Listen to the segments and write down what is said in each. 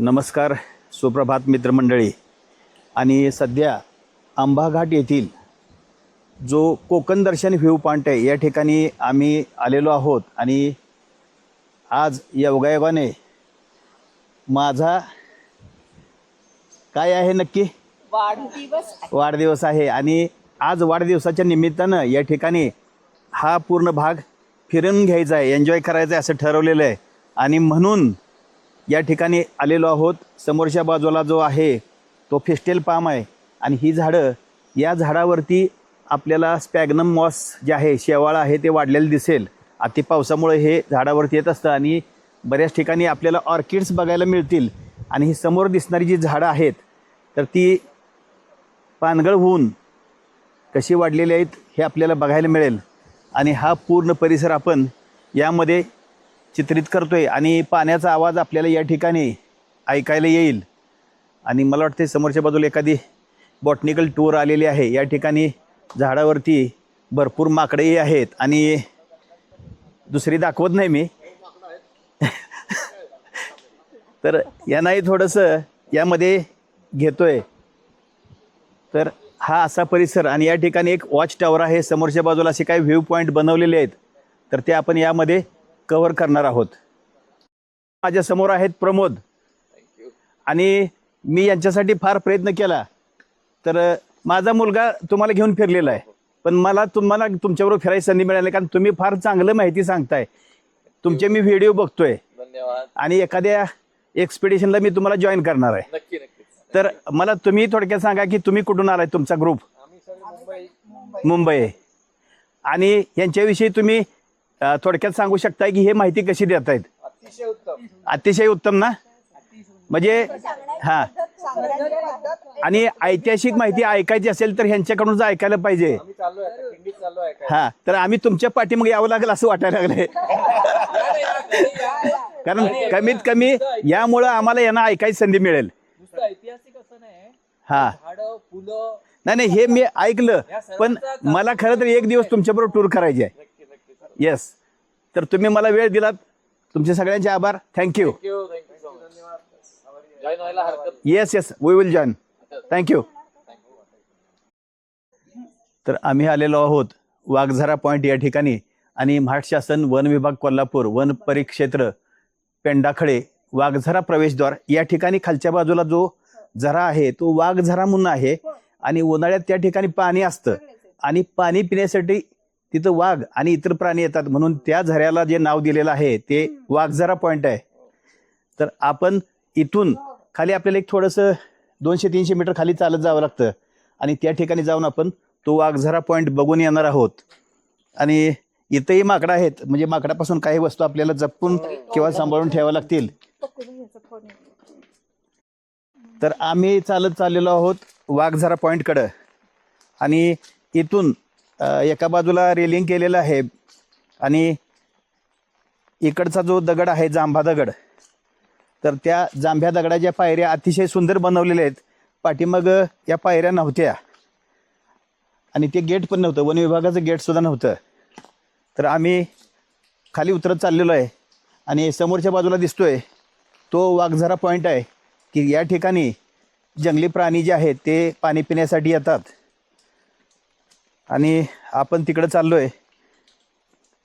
नमस्कार सुप्रभात मित्रमंडळी. आणि सध्या आंबाघाट येथील जो कोकण दर्शन व्ह्यू पॉईंट आहे या ठिकाणी आम्ही आलेलो आहोत. आणि आज योगायोगाने माझा काय आहे नक्की? वाढदिवस वाढदिवस आहे. आणि आज वाढदिवसाच्या निमित्तानं या ठिकाणी हा पूर्ण भाग फिरून घ्यायचा आहे एन्जॉय करायचा आहे असं ठरवलेलं आहे. आणि म्हणून या ठिकाणी आलेलो आहोत. समोरच्या बाजूला जो आहे तो फेस्टेल पाम आहे. आणि ही झाडं या झाडावरती आपल्याला स्पॅग्नम मॉस जे आहे शेवाळ आहे ते वाढलेलं दिसेल. अति पावसामुळे हे झाडावरती येत असतं आणि बऱ्याच ठिकाणी आपल्याला ऑर्किड्स बघायला मिळतील. आणि ही समोर दिसणारी जी झाडं आहेत तर ती पानगळ होऊन कशी वाढलेली आहेत हे आपल्याला बघायला मिळेल. आणि हा पूर्ण परिसर आपण यामध्ये चित्रित करतोय आणि पाण्याचा आवाज आपल्याला या ठिकाणी ऐकायला येईल. आणि मला वाटते समोरच्या बाजूला एखादी बॉटनिकल टूर आलेली आहे. या ठिकाणी झाडावरती भरपूर माकडेही आहेत आणि दुसरी दाखवत नाही मी. तर यांनाही थोडंसं यामध्ये घेतोय. तर हा असा परिसर आणि या ठिकाणी एक वॉच टॉवर आहे. समोरच्या बाजूला असे काही व्ह्यू पॉईंट बनवलेले आहेत. तर ते आपण यामध्ये कव्हर करणार आहोत. माझ्यासमोर आहेत प्रमोद. आणि मी यांच्यासाठी फार प्रयत्न केला. तर माझा मुलगा तुम्हाला घेऊन फिरलेला आहे. पण मला तुम्हाला तुमच्याबरोबर फिरायची संधी मिळाली कारण तुम्ही फार चांगलं माहिती सांगताय. तुमचे मी व्हिडिओ बघतोय. आणि एखाद्या एक्सपिडिशनला मी तुम्हाला जॉईन करणार आहे. तर मला तुम्ही थोडक्यात सांगा की तुम्ही कुठून आलाय तुमचा ग्रुप मुंबई. आणि यांच्याविषयी तुम्ही अ, थोडक्यात सांगू शकताय की हे माहिती कशी देत आहेत अतिशय उत्तम. अतिशय उत्तम ना? म्हणजे हां. आणि ऐतिहासिक माहिती ऐकायची असेल तर ह्यांच्याकडूनच ऐकायला पाहिजे. आम्ही चाललोय आता खिंडीत चाललोय काय हां तर आम्ही तुमच्या पाठीमागे यावं लागेल असं वाटायला लागलंय. कारण कमीत कमी यामुळं आम्हाला यांना ऐकायची संधी मिळेल. नुसतं ऐतिहासिक असं नाही. हां. झाड फुलं. नाही नाही हे मी ऐकलं पण मला खरं तर एक दिवस तुमच्याबरोबर टूर करायची आहे. येस तर तुम्ही मला वेळ दिलात. तुमचे सगळ्यांचे आभार. Thank you yes yes we will join thank you तर आम्ही आलेलो आहोत वाघझरा पॉईंट या ठिकाणी आणि महाराष्ट्र शासन वन विभाग कोल्हापूर वन परिक्षेत्र पेंडाखळे वाघझरा प्रवेशद्वार या ठिकाणी खालच्या बाजूला जो झरा आहे तो वाघझरा म्हणून आहे आणि उन्हाळ्यात त्या ठिकाणी पाणी असतं. आणि पाणी पिण्यासाठी तिथं वाघ आणि इतर प्राणी येतात म्हणून त्या झऱ्याला जे नाव दिलेलं आहे ते वाघझरा पॉईंट आहे. तर आपण इथून खाली आपल्याला एक थोडंसं दोनशे तीनशे मीटर खाली चालत जावं लागतं. आणि त्या ठिकाणी जाऊन आपण तो वाघझरा पॉईंट बघून येणार आहोत. आणि इथंही माकडं आहेत म्हणजे माकडापासून काही वस्तू आपल्याला जपून किंवा सांभाळून ठेवाव्या लागतील. तर आम्ही चालत चाललेलो आहोत वाघझरा पॉईंटकडं आणि इथून एका बाजूला रेलिंग केलेलं आहे आणि इकडचा जो दगड आहे जांभा दगड तर त्या जांभ्या दगडाच्या पायऱ्या अतिशय सुंदर बनवलेल्या आहेत. पाठीमाग या पायऱ्या नव्हत्या. आणि ते गेट पण नव्हतं वन विभागाचं गेटसुद्धा नव्हतं. तर आम्ही खाली उतरत चाललेलो आहे आणि समोरच्या बाजूला दिसतोय तो वाघझरा पॉईंट आहे की या ठिकाणी जंगली प्राणी जे आहेत ते पाणी पिण्यासाठी येतात. आणि आपण तिकडं चाललोय.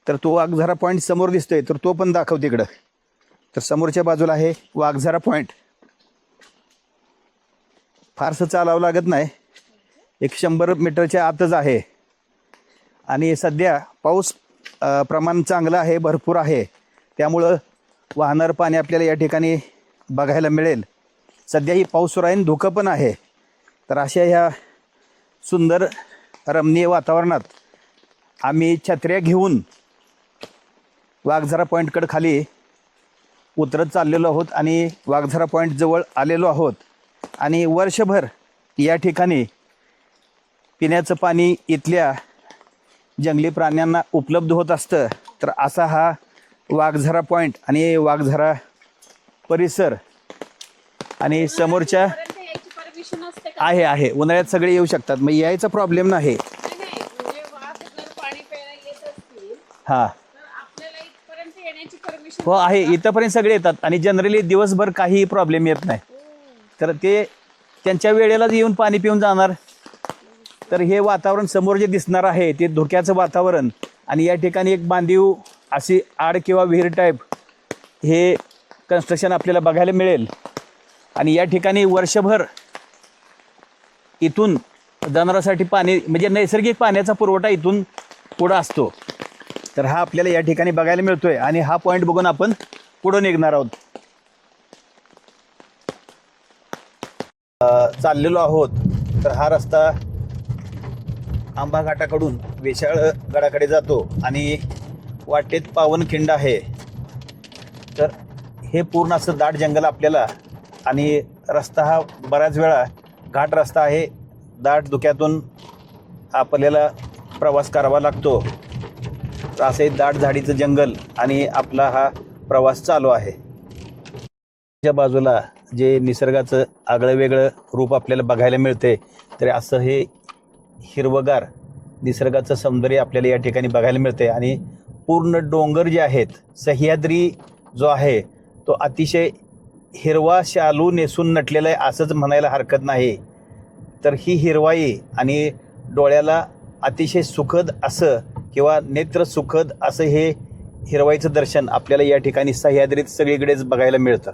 तर तो वाघझरा पॉईंट समोर दिसतोय तर तो पण दाखव तिकडं. तर समोरच्या बाजूला आहे वाघझरा पॉईंट फारसं चालावं लागत नाही. एक शंभर मीटरच्या आतच आहे. आणि सध्या पाऊस प्रमाण चांगलं आहे भरपूर आहे. त्यामुळं वाहणारं पाणी आपल्याला या ठिकाणी बघायला मिळेल. सध्या ही पाऊस राहीन धुकं पण आहे. तर अशा ह्या सुंदर रमणीय वातावरणात आम्ही छत्र्या घेऊन वाघझरा पॉईंटकडे खाली उतरत चाललेलो आहोत आणि वाघझरा पॉईंट जवळ आलेलो आहोत. आणि वर्षभर या ठिकाणी पिण्याचं पाणी इथल्या जंगली प्राण्यांना उपलब्ध होत असतं. तर असा हा वाघझरा पॉईंट आणि वाघझरा परिसर आणि समोरच्या आहे आहे. उन्हाळ्यात सगळे येऊ शकतात. मग यायचा प्रॉब्लेम नाही. हा. हो आहे. इथंपर्यंत सगळे येतात. आणि जनरली दिवसभर काही प्रॉब्लेम येत नाही. तर ते त्यांच्या वेळेलाच येऊन पाणी पिऊन जाणार. तर हे वातावरण समोर जे दिसणार आहे ते धोक्याचं वातावरण. आणि या ठिकाणी एक बांधीव अशी आड किंवा विहीर टाईप हे कन्स्ट्रक्शन आपल्याला बघायला मिळेल. आणि या ठिकाणी वर्षभर इथून जनावरांसाठी पाणी म्हणजे नैसर्गिक पाण्याचा पुरवठा इथून पुढं असतो. तर हा आपल्याला या ठिकाणी बघायला मिळतोय आणि हा पॉईंट बघून आपण पुढं निघणार आहोत. चाललेलो आहोत. तर हा रस्ता आंबा घाटाकडून वेशाळ गडाकडे जातो आणि वाटेत पावनखिंड आहे. तर हे पूर्ण असं दाट जंगल आपल्याला आणि रस्ता हा बऱ्याच वेळा घाट रस्ता आहे. दाट धुक्यातून आपल्याला प्रवास करावा लागतो. तर दाट झाडीचं जंगल आणि आपला हा प्रवास चालू आहे. च्या बाजूला जे निसर्गाचं आगळं वेगळं रूप आपल्याला बघायला मिळते तर असं हे हिरवगार निसर्गाचं सौंदर्य आपल्याला या ठिकाणी बघायला मिळते. आणि पूर्ण डोंगर जे आहेत सह्याद्री जो आहे तो अतिशय हिरवा शालू नेसून नटलेला आहे असंच म्हणायला हरकत नाही. तर ही हिरवाई आणि डोळ्याला अतिशय सुखद असं किंवा नेत्र सुखद असं हे हिरवाईचं दर्शन आपल्याला या ठिकाणी सह्याद्रीत सगळीकडेच बघायला मिळतं.